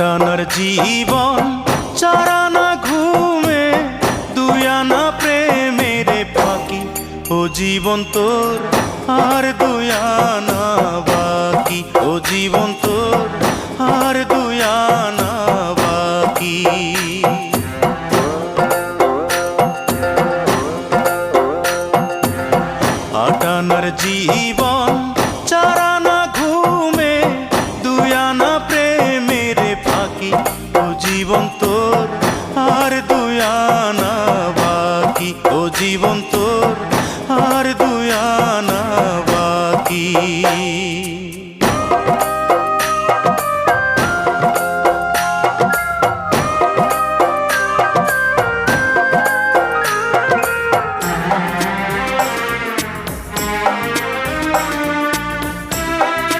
কাটানোর জীবন চারানা ঘুমে দুয়ানা প্রেমের ফাঁকি। ও জীবন তোর, আর দুয়ানা বাকি। ও জীবন তোর, আর দুয়ানা বাকি। কাটানোর জীবন চারা ও জীবন তোর আর দুয়ানা বাকি। ও জীবন তোর আর দুয়ানা আনা বাকি।